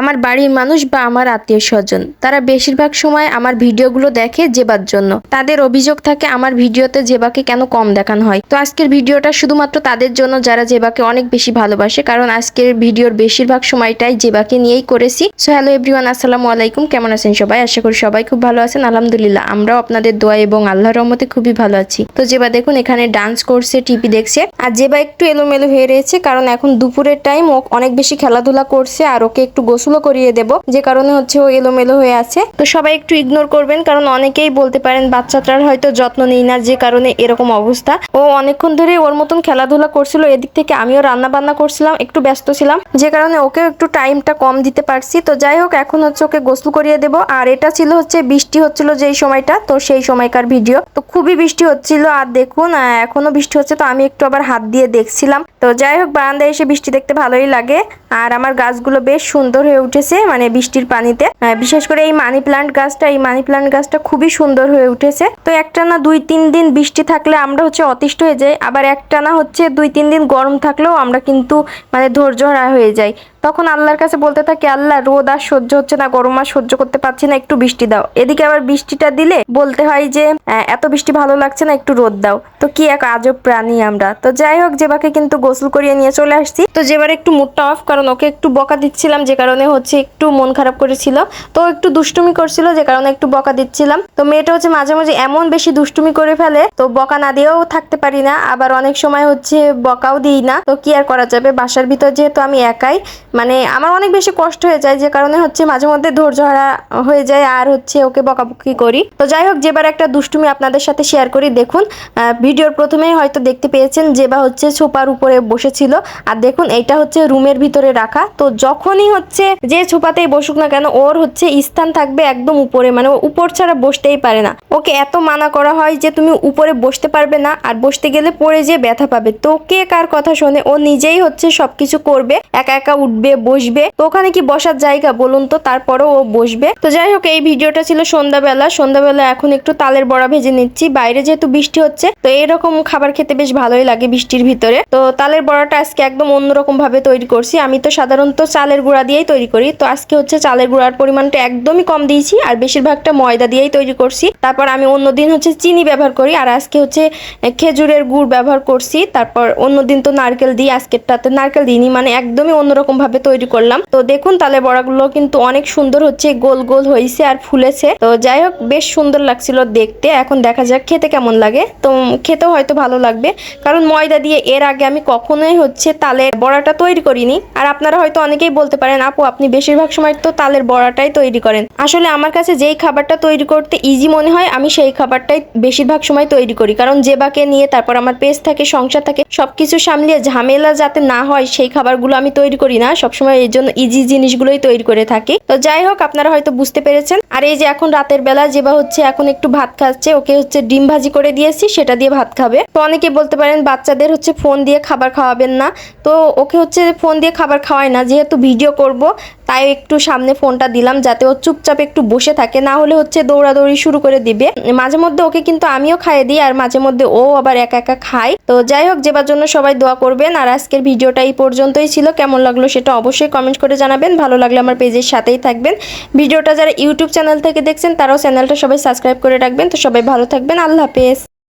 আমার বাড়ির মানুষ বা আমার আত্মীয় স্বজন। তারা বেশিরভাগ সময় আমার ভিডিওগুলো দেখে জেবার জন্য। তাদের অভিযোগ থাকে, আমার ভিডিওতে জেবাকে কেন কম দেখানো হয়? তো আজকের ভিডিওটা শুধুমাত্র তাদের জন্য যারা জেবাকে অনেক বেশি ভালোবাসে, কারণ আজকের ভিডিওর বেশিরভাগ সময়টাই জেবাকে নিয়েই করেছি। সো হ্যালো এভরিওয়ান আসসালামু আলাইকুম। কেমন আছেন সবাই? আশা করি সবাই খুব ভালো আছেন। আলহামদুলিল্লাহ, আমরাও আপনাদের দোয়া এবং আল্লাহর রহমতে খুবই ভালো আছি। তো জেবা দেখুন, এখানে ডান্স করছে, টিভি দেখছে। আর জেবা একটু এলোমেলো হয়ে রয়েছে, কারণ এখন দুপুরের টাইম ও অনেক বেশি খেলাধুলা করছে, আর ওকে একটু গোসলও করিয়ে দেব, যে কারণে হচ্ছে ও এলোমেলো হয়ে আছে। তো সবাই একটু ইগনোর করবেন, কারণ অনেকেই বলতে পারেন বাচ্চাটার হয়তো যত্ন নেই না, যে কারণে এরকম অবস্থা। ও অনেকক্ষণ ধরে ওর মতন খেলাধুলা করছিল, এদিক থেকে আমিও রান্না বান্না করছিলাম, একটু ব্যস্ত ছিলাম, যে কারণে ওকে একটু টাইমটা কম দিতে পারছি। তো যাই হোক, এখন হচ্ছে ওকে গোসল করিয়ে দেব, আর এটা ছিল হচ্ছে বৃষ্টি হচ্ছিল যেই সময়টা, তো সেই সময়কার ভিডিও। তো খুবই বৃষ্টি হচ্ছিল, আর দেখুন এখনও বৃষ্টি হচ্ছে, তো আমি একটু আবার হাত দিয়ে দেখছিলাম। তো যাই হোক, বারান্দায় এসে বৃষ্টি দেখতে ভালোই লাগে, আর আমার গাছগুলো বেশ সুন্দর হয়ে উঠেছে মানে বৃষ্টির পানিতে। বিশেষ করে এই মানি প্লান্ট গাছটা, এই মানি প্লান্ট গাছটা খুবই সুন্দর হয়ে উঠেছে। তো একটা না দুই তিন দিন বৃষ্টি থাকলে আমরা হচ্ছে অতিষ্ঠ হয়ে যাই, আবার একটা না হচ্ছে দুই তিন দিন গরম থাকলেও আমরা কিন্তু মানে ধৈর্য হয়ে যাই। তখন আল্লাহর কাছে বলতে থাকে আল্লাহ রোদ আর সহ্য হচ্ছে না গরম আর সহ্য করতে পারছি না একটু বৃষ্টি দাও। এদিকে আবার বৃষ্টিটা দিলে বলতে হয় যে আহ, এত বৃষ্টি ভালো লাগছে না একটু রোদ দাও। তো কি এক আজব প্রাণী আমরা। তো যাই হোক জেবাকে কিন্তু গোসল করিয়ে নিয়ে চলে আসছি। তো যেবার একটু মুডটা অফ কারণ ওকে একটু বকা দিচ্ছিলাম যে কারণে হচ্ছে একটু মন খারাপ করেছিল। তো একটু দুষ্টুমি করছিল যে কারণে একটু বকা দিচ্ছিলাম। তো মেয়েটা হচ্ছে মাঝে মাঝে এমন বেশি দুষ্টুমি করে ফেলে তো বকা না দিয়েও থাকতে পারি না। আবার অনেক সময় হচ্ছে বকাও দিই না। তো কি আর করা যাবে? বাসার ভিতর যেহেতু আমি একাই মানে আমার অনেক বেশি কষ্ট হয়ে যায় যে কারণে হচ্ছে মাঝে মধ্যে ধৈর্য হারা হয়ে যায় আর হচ্ছে ওকে বকাবকি করি। তো যাই হোক, যেবার একটা দুষ্টুমি আপনাদের সাথে শেয়ার করি, দেখুন ভিডিওর প্রথমেই হয়তো দেখতে পেয়েছেন যেবা হচ্ছে ছোপার উপরে বসেছিল। আর দেখুন এটা হচ্ছে রুমের ভিতরে রাখা। তো যখনই হচ্ছে যে ছোপাতেই বসুক না কেন, ওর হচ্ছে স্থান থাকবে একদম উপরে। মানে উপর ছাড়া বসতেই পারে না। ওকে এত মানা করা হয় যে তুমি উপরে বসতে পারবে না, আর বসতে গেলে পড়ে যেয়ে ব্যথা পাবে। তো কে কার কথা শোনে, ও নিজেই হচ্ছে সবকিছু করবে। একা একা উঠবে বসবে। তো ওখানে কি বসার জায়গা বলুন তো? তারপরেও ও বসবে। তো যাই হোক, এই ভিডিওটা ছিল সন্ধ্যাবেলা। সন্ধ্যাবেলা এখন একটু তালের বড়া ভেজে নিচ্ছি। বাইরে যেহেতু বৃষ্টি হচ্ছে, তো এরকম খাবার খেতে বেশ ভালোই লাগে বৃষ্টির ভিতরে। তো তালের বড়াটা আজকে একদম অন্যরকম ভাবে তৈরি করছি। আমি তো সাধারণত চালের গুঁড়া দিয়েই তৈরি করি। তো আজকে হচ্ছে চালের গুঁড়ার পরিমাণটা একদমই কম দিয়েছি, আর বেশিরভাগটা ময়দা দিয়েই তৈরি করছি। তারপর আমি অন্যদিন হচ্ছে চিনি ব্যবহার করি, আর আজকে হচ্ছে খেজুরের গুড় ব্যবহার করছি। তারপর অন্যদিন তো নারকেল দিই, আজকেরটাতে নারকেল দিইনি মানে একদমই অন্যরকম ভাবে তৈরি করলাম। তো দেখুন, তালে বড়াগুলো কিন্তু অনেক সুন্দর হচ্ছে, গোল গোল হয়েছে আর ফুলেছে। তো যাই হোক, বেশ সুন্দর লাগছিল দেখতে। এখন দেখা যাক খেতে কেমন লাগে। তো খেতেও হয়তো ভালো লাগবে। কারণ ময়দা দিয়ে এর আগে আমি কখনোই হচ্ছে তালের বড়াটা তৈরি করিনি। আর আপনারা হয়তো অনেকেই বলতে পারেন, আপু, আপনি বেশিরভাগ সময় তো তালের বড়াটাই তৈরি করেন। আসলে আমার কাছে যেই খাবারটা তৈরি করতে ইজি মনে হয়, আমি সেই খাবারটাই বেশিরভাগ সময় তৈরি করি। কারণ জেবাকে নিয়ে তারপর আমার পেজ থাকে, সংসার থাকে, সবকিছু সামলিয়ে ঝামেলা যাতে না হয়, সেই খাবারগুলো আমি তৈরি করি না। সবসময় এই জন্য ইজি জিনিসগুলোই তৈরি করে থাকি। তো যাই হোক, আপনারা হয়তো বুঝতে পেরেছেন। আর এই যে এখন রাতের বেলা, যে বা হচ্ছে এখন একটু ভাত খাচ্ছে, ওকে হচ্ছে ডিম ভাজি করে দিয়েছি সেটা দিয়ে ভাত খাবে। তো অনেকে বলতে পারেন বাচ্চাদের হচ্ছে ফোন দিয়ে খাবার খাওয়াবেন না। তো ওকে হচ্ছে ফোন দিয়ে খাবার খাওয়ায় না, যেহেতু ভিডিও করব তাই একটু সামনে ফোনটা দিলাম যাতে ও চুপচাপ একটু বসে থাকে, না হলে হচ্ছে দৌড়াদৌড়ি শুরু করে দিবে। মাঝে মধ্যে ওকে কিন্তু আমিও খাইয়ে দিই আর মাঝে মধ্যে ও আবার একা একা খায়। তো যাই হোক, যেবার জন্য সবাই দোয়া করবেন। আর আজকের ভিডিওটা এই পর্যন্তই ছিল। কেমন লাগল সেটা অবশ্যই কমেন্ট করে জানাবেন। ভালো লাগলে আমার পেজের সাথেই থাকবেন। ভিডিওটা যারা ইউটিউব চ্যানেল থেকে দেখছেন, তারাও চ্যানেলটা সবাই সাবস্ক্রাইব করে রাখবেন। তো সবাই ভালো থাকবেন। আল্লাহ হাফেজ।